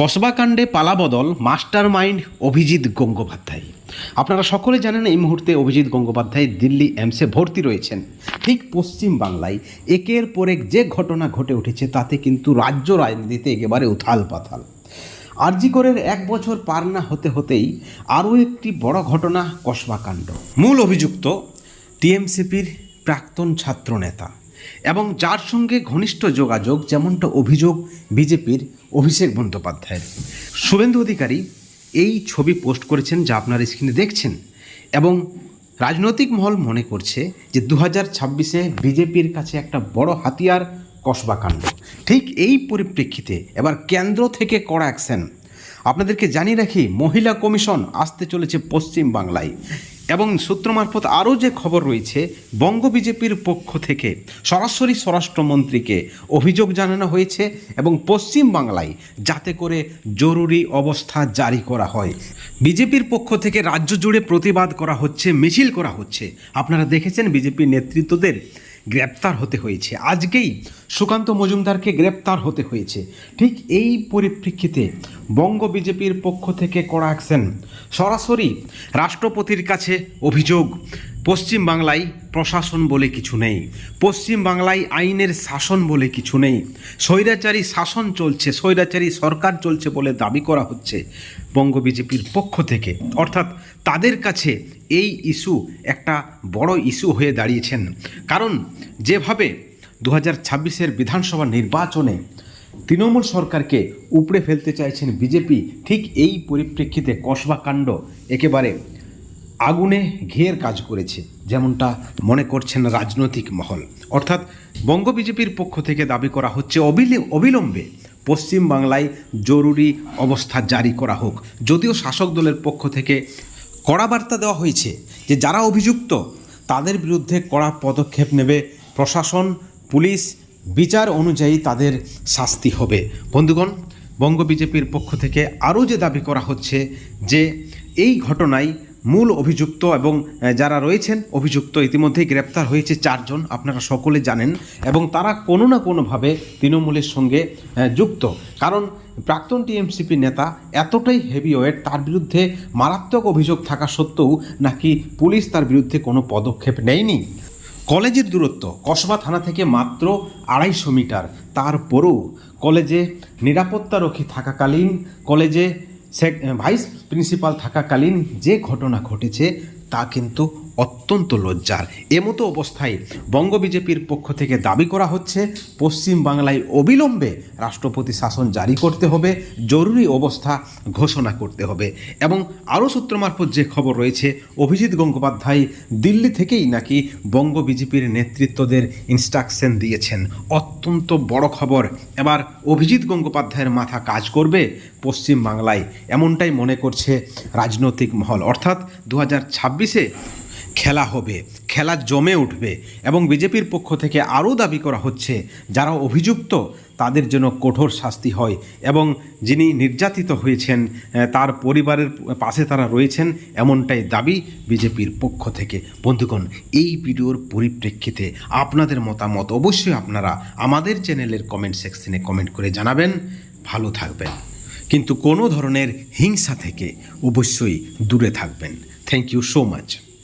কসবাকাণ্ডে পালাবদল master mind Abhijit Gangopadhyay. আপনারা সকলে জানেন এই মুহূর্তে অভিজিৎ গঙ্গোপাধ্যায় দিল্লি এমসে ভর্তি রয়েছেন। ঠিক পশ্চিম বাংলায় একের পর এক যে ঘটনা ঘটে উঠেছে তাতে কিন্তু রাজ্য রাজনীতিতে একেবারে উথাল পাথাল। আরজিকরের এক বছর পার না হতে হতেই আরও একটি বড় ঘটনা কসবাকাণ্ড। মূল অভিযুক্ত টিএমসিপির প্রাক্তন ছাত্রনেতা। এবং যার সঙ্গে ঘনিষ্ঠ যোগাযোগ, যেমনটা অভিযোগ বিজেপির অভিষেক বন্দ্যোপাধ্যায়ের। শুভেন্দু অধিকারী এই ছবি পোস্ট করেছেন যা আপনার স্ক্রিনে দেখছেন এবং রাজনৈতিক মহল মনে করছে যে দু হাজার ছাব্বিশে বিজেপির কাছে একটা বড় হাতিয়ার কসবাকাণ্ড ঠিক এই পরিপ্রেক্ষিতে এবার কেন্দ্র থেকে কড়া অ্যাকশন। আপনাদেরকে জানিয়ে রাখি, মহিলা কমিশন আসতে চলেছে পশ্চিম বাংলায় এবং সূত্র মারফত আরও যে খবর রয়েছে, বঙ্গ বিজেপির পক্ষ থেকে সরাসরি স্বরাষ্ট্রমন্ত্রীকে অভিযোগ জানানো হয়েছে এবং পশ্চিম বাংলায় যাতে করে জরুরি অবস্থা জারি করা হয়। বিজেপির পক্ষ থেকে রাজ্য জুড়ে প্রতিবাদ করা হচ্ছে, মিছিল করা হচ্ছে। আপনারা দেখেছেন বিজেপির নেতৃত্বদের গ্রেপ্তার হতে হয়েছে। আজকেই সুকান্ত মজুমদারকে গ্রেপ্তার হতে হয়েছে। ঠিক এই পরিপ্রেক্ষিতে বঙ্গ বিজেপির পক্ষ থেকে করা অ্যাকশন। সরাসরি রাষ্ট্রপতির কাছে অভিযোগ পশ্চিম বাংলায় প্রশাসন বলে কিছু নেই। পশ্চিম বাংলায় আইনের শাসন বলে কিছু নেই। স্বৈরাচারী শাসন চলছে, স্বৈরাচারী সরকার চলছে বলে দাবি করা হচ্ছে বঙ্গ বিজেপির পক্ষ থেকে। অর্থাৎ তাদের কাছে এই ইস্যু একটা বড় ইস্যু হয়ে দাঁড়িয়েছেন। কারণ যেভাবে দু হাজার ছাব্বিশের বিধানসভা নির্বাচনে তৃণমূল সরকারকে উপড়ে ফেলতে চাইছেন বিজেপি, ঠিক এই পরিপ্রেক্ষিতে কসবাকাণ্ড একেবারে আগুনে ঘের কাজ করেছে, যেমনটা মনে করছেন রাজনৈতিক মহল। অর্থাৎ বঙ্গ বিজেপির পক্ষ থেকে দাবি করা হচ্ছে, অবিলে- অবিলম্বে পশ্চিম বাংলায় জরুরি অবস্থা জারি করা হোক। যদিও শাসক দলের পক্ষ থেকে কড়া বার্তা দেওয়া হয়েছে যে, যারা অভিযুক্ত, তাদের বিরুদ্ধে কড়া পদক্ষেপ নেবে প্রশাসন, পুলিশ, বিচার অনুযায়ী তাদের শাস্তি হবে। বন্ধুগণ, বঙ্গ বিজেপির পক্ষ থেকে আরও যে দাবি করা হচ্ছে যে, এই ঘটনায় মূল অভিযুক্ত এবং যারা রয়েছেন, অভিযুক্ত ইতিমধ্যেই গ্রেপ্তার হয়েছে চারজন। আপনারা সকলে জানেন। এবং তারা কোনো না কোনোভাবে তৃণমূলের সঙ্গে যুক্ত। কারণ, প্রাক্তন টিএমসিপি নেতা এতটাই হেভি হেভিওয়েট, তার বিরুদ্ধে মারাত্মক অভিযোগ থাকা সত্ত্বেও নাকি পুলিশ তার বিরুদ্ধে কোনো পদক্ষেপ নেয়নি। কলেজের দূরত্ব, কসবা থানা থেকে মাত্র আড়াইশো মিটার। তারপরও কলেজে নিরাপত্তারক্ষী থাকাকালীন, কলেজে ভাইস প্রিন্সিপাল থাকাকালীন যে ঘটনা ঘটেছে তা কিন্তু অত্যন্ত লজ্জার। এমতো অবস্থায় বঙ্গ বিজেপির পক্ষ থেকে দাবি করা হচ্ছে, পশ্চিম বাংলায় অবিলম্বে রাষ্ট্রপতি শাসন জারি করতে হবে, জরুরি অবস্থা ঘোষণা করতে হবে। এবং আরও সূত্র মারফত যে খবর রয়েছে, অভিজিৎ গঙ্গোপাধ্যায় দিল্লি থেকেই নাকি বঙ্গ বিজেপির নেতৃত্বদের ইনস্ট্রাকশন দিয়েছেন। অত্যন্ত বড় খবর। এবার অভিজিৎ গঙ্গোপাধ্যায়ের মাথা কাজ করবে পশ্চিম বাংলায়, এমনটাই মনে করছে রাজনৈতিক মহল। অর্থাৎ দু হাজার ছাব্বিশে খেলা হবে, খেলা জমে উঠবে এবং বিজেপির পক্ষ থেকে আরও দাবি করা হচ্ছে, যারা অভিযুক্ত তাদের জন্য কঠোর শাস্তি হয় এবং যিনি নির্যাতিত হয়েছেন তার পরিবারের পাশে তারা রয়েছেন এমনটাই দাবি বিজেপির পক্ষ থেকে। বন্ধুগণ, এই ভিডিওর পরিপ্রেক্ষিতে আপনাদের মতামত অবশ্যই আপনারা আমাদের চ্যানেলের কমেন্ট সেকশনে কমেন্ট করে জানাবেন। ভালো থাকবেন। কিন্তু কোনো ধরনের হিংসা থেকে অবশ্যই দূরে থাকবেন। Thank you so much